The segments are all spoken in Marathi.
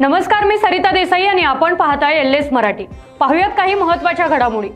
नमस्कार मी सरिता देसाई आणि आपण पाहताय एल एस मराठी. पाहुयात काही महत्त्वाच्या घडामोडी.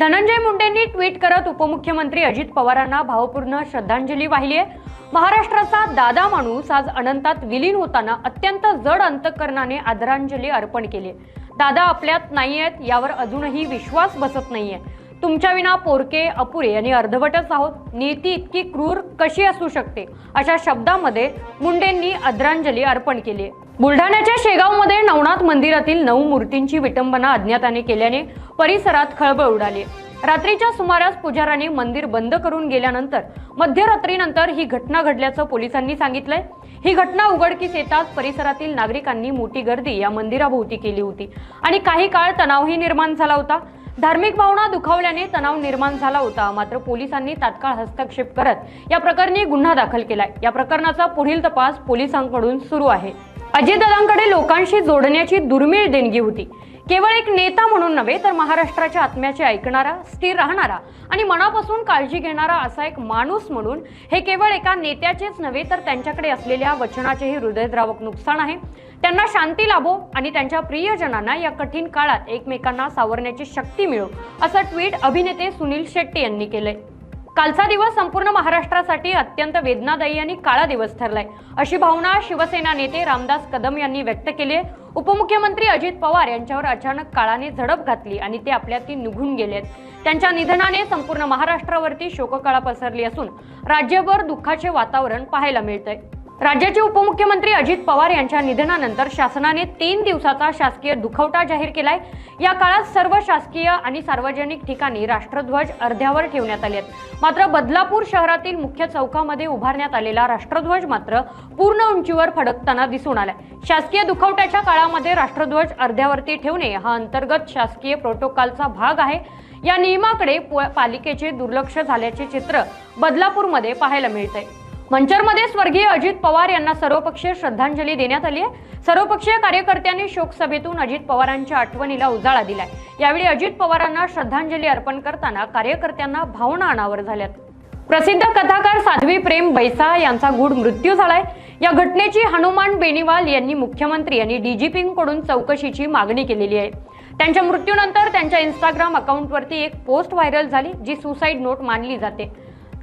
धनंजय मुंडेंनी ट्विट करत उपमुख्यमंत्री अजित पवारांना भावपूर्ण श्रद्धांजली वाहिली आहे. महाराष्ट्राचा दादा माणूस आज अनंतात विलीन होताना अत्यंत जड अंतकरणाने आदरांजली अर्पण केली आहे. दादा आपल्यात नाही आहेत यावर अजूनही विश्वास बसत नाहीये. तुमच्या विना पोरके अपुरे आणि अर्धवटच आहोत. नीती इतकी क्रूर कशी असू शकते? अशा शब्दामध्ये मुंडेंनी आदरांजली अर्पण केली आहे. बुलढाण्याच्या शेगावमध्ये नवनाथ मंदिरातील नऊ मूर्तींची विटंबना अज्ञाताने केल्याने परिसरात खळबळ उडाली. रात्रीच्या सुमारास पुजाराने मंदिर बंद करून गेल्यानंतर मध्यरात्रीनंतर ही घटना घडल्याचं पोलिसांनी सांगितलंय. ही घटना उघडकीस येताच परिसरातील नागरिकांनी मोठी गर्दी या मंदिराभोवती केली होती आणि काही काळ तणावही निर्माण झाला होता. धार्मिक भावना दुखावल्याने तणाव निर्माण झाला होता. मात्र पोलिसांनी तात्काळ हस्तक्षेप करत या प्रकरणी गुन्हा दाखल केलाय. या प्रकरणाचा पुढील तपास पोलिसांकडून सुरू आहे. अजितदादांकडे लोकांशी जोडण्याची दुर्मिळ देणगी होती. केवळ एक नेता म्हणून नव्हे तर महाराष्ट्राच्या आत्म्याचे ऐकणारा स्थिर राहणारा आणि मनापासून काळजी घेणारा असा एक माणूस म्हणून हे केवळ एका नेत्याचेच नव्हे तर त्यांच्याकडे असलेल्या वचनाचेही हृदयद्रावक नुकसान आहे. त्यांना शांती लाभो आणि त्यांच्या प्रियजनांना या कठीण काळात एकमेकांना सावरण्याची शक्ती मिळो असं ट्विट अभिनेते सुनील शेट्टी यांनी केलंय. कालचा दिवस संपूर्ण महाराष्ट्रासाठी अत्यंत वेदनादायी आणि काळा दिवस ठरलाय. अशी भावना शिवसेना नेते रामदास कदम यांनी व्यक्त केली आहे. उपमुख्यमंत्री अजित पवार यांच्यावर अचानक काळाने झडप घातली आणि ते आपल्यातील निघून गेलेत त्यांच्या निधनाने संपूर्ण महाराष्ट्रावरती शोककळा पसरली असून राज्यभर दुःखाचे वातावरण पाहायला मिळतंय. राज्याचे उपमुख्यमंत्री अजित पवार यांच्या निधनानंतर शासनाने तीन दिवसाचा शासकीय दुखवटा जाहीर केलाय. या काळात सर्व शासकीय आणि सार्वजनिक ठिकाणी राष्ट्रध्वज अर्ध्यावर ठेवण्यात आले आहेत मात्र बदलापूर शहरातील मुख्य चौकामध्ये उभारण्यात आलेला राष्ट्रध्वज मात्र पूर्ण उंचीवर फडकताना दिसून आलाय. शासकीय दुखवट्याच्या काळामध्ये राष्ट्रध्वज अर्ध्यावरती ठेवणे हा अंतर्गत शासकीय प्रोटोकॉलचा भाग आहे. या नियमाकडे पालिकेचे दुर्लक्ष झाल्याचे चित्र बदलापूरमध्ये पाहायला मिळतंय. मंचरमध्ये स्वर्गीय अजित पवार यांना सर्वपक्षीय श्रद्धांजली देण्यात आली आहे. सर्वपक्षीय कार्यकर्त्यांनी शोकसभेतून अजित पवारांच्या आठवणीला उजाळा दिलाय. यावेळी अजित पवारांना श्रद्धांजली अर्पण करताना कार्यकर्त्यांना भावना अनावर झाल्यात. प्रसिद्ध कथाकार साध्वी प्रेम बैसा यांचा गूढ मृत्यू झालाय. या घटनेची हनुमान बेनीवाल यांनी मुख्यमंत्री आणि डीजीपींकडून चौकशीची मागणी केलेली आहे. त्यांच्या मृत्यूनंतर त्यांच्या इंस्टाग्राम अकाउंटवरती एक पोस्ट व्हायरल झाली जी सुसाईड नोट मानली जाते.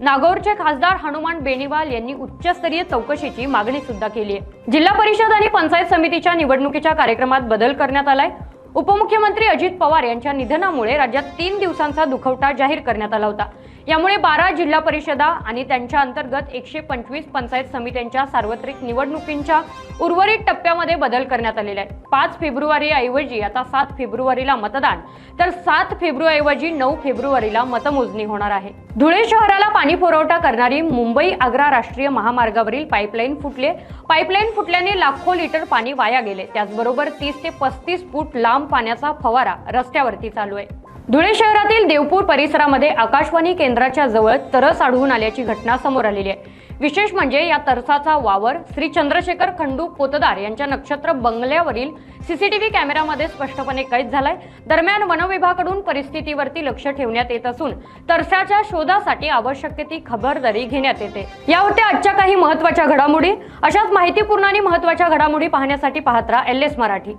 नागौरचे खासदार हनुमान बेनीवाल यांनी उच्चस्तरीय चौकशीची मागणी सुद्धा केली आहे. जिल्हा परिषद आणि पंचायत समितीच्या निवडणुकीच्या कार्यक्रमात बदल करण्यात आलाय. उपमुख्यमंत्री अजित पवार यांच्या निधनामुळे राज्यात तीन दिवसांचा दुखवटा जाहीर करण्यात आला होता. यामुळे बारा जिल्हा परिषदा आणि त्यांच्या अंतर्गत एकशे पंचवीस पंचायत समित्यांच्या सार्वत्रिक निवडणुकींच्या उर्वरित टप्प्यामध्ये बदल करण्यात आलेले आहे पाच फेब्रुवारी ऐवजी आता सात फेब्रुवारीला मतदान तर सात फेब्रुवारी ऐवजी नऊ फेब्रुवारीला मतमोजणी होणार आहे. धुळे शहराला पाणी पुरवठा करणारी मुंबई आग्रा राष्ट्रीय महामार्गावरील पाईपलाईन फुटले. पाईपलाईन फुटल्याने लाखो लिटर पाणी वाया गेले. त्याचबरोबर तीस ते पस्तीस फूट लांब पाण्याचा फवारा रस्त्यावरती चालू आहे. धुळे शहरातील देवपूर परिसरामध्ये आकाशवाणी केंद्राच्या जवळ तरस आढळून आल्याची घटना समोर आलेली आहे. विशेष म्हणजे या तरसाचा वावर श्री चंद्रशेखर खंडू पोतदार यांच्या नक्षत्र बंगल्यावरील सीसीटीव्ही कॅमेऱ्यामध्ये स्पष्टपणे कैद झालाय. दरम्यान वनविभागाकडून परिस्थितीवरती लक्ष ठेवण्यात येत असून तरसाच्या शोधासाठी आवश्यक ती खबरदारी घेण्यात येते. या होत्या आजच्या काही महत्त्वाच्या घडामोडी. अशाच माहितीपूर्ण आणि महत्त्वाच्या घडामोडी पाहण्यासाठी पाहत राहा एल एस मराठी.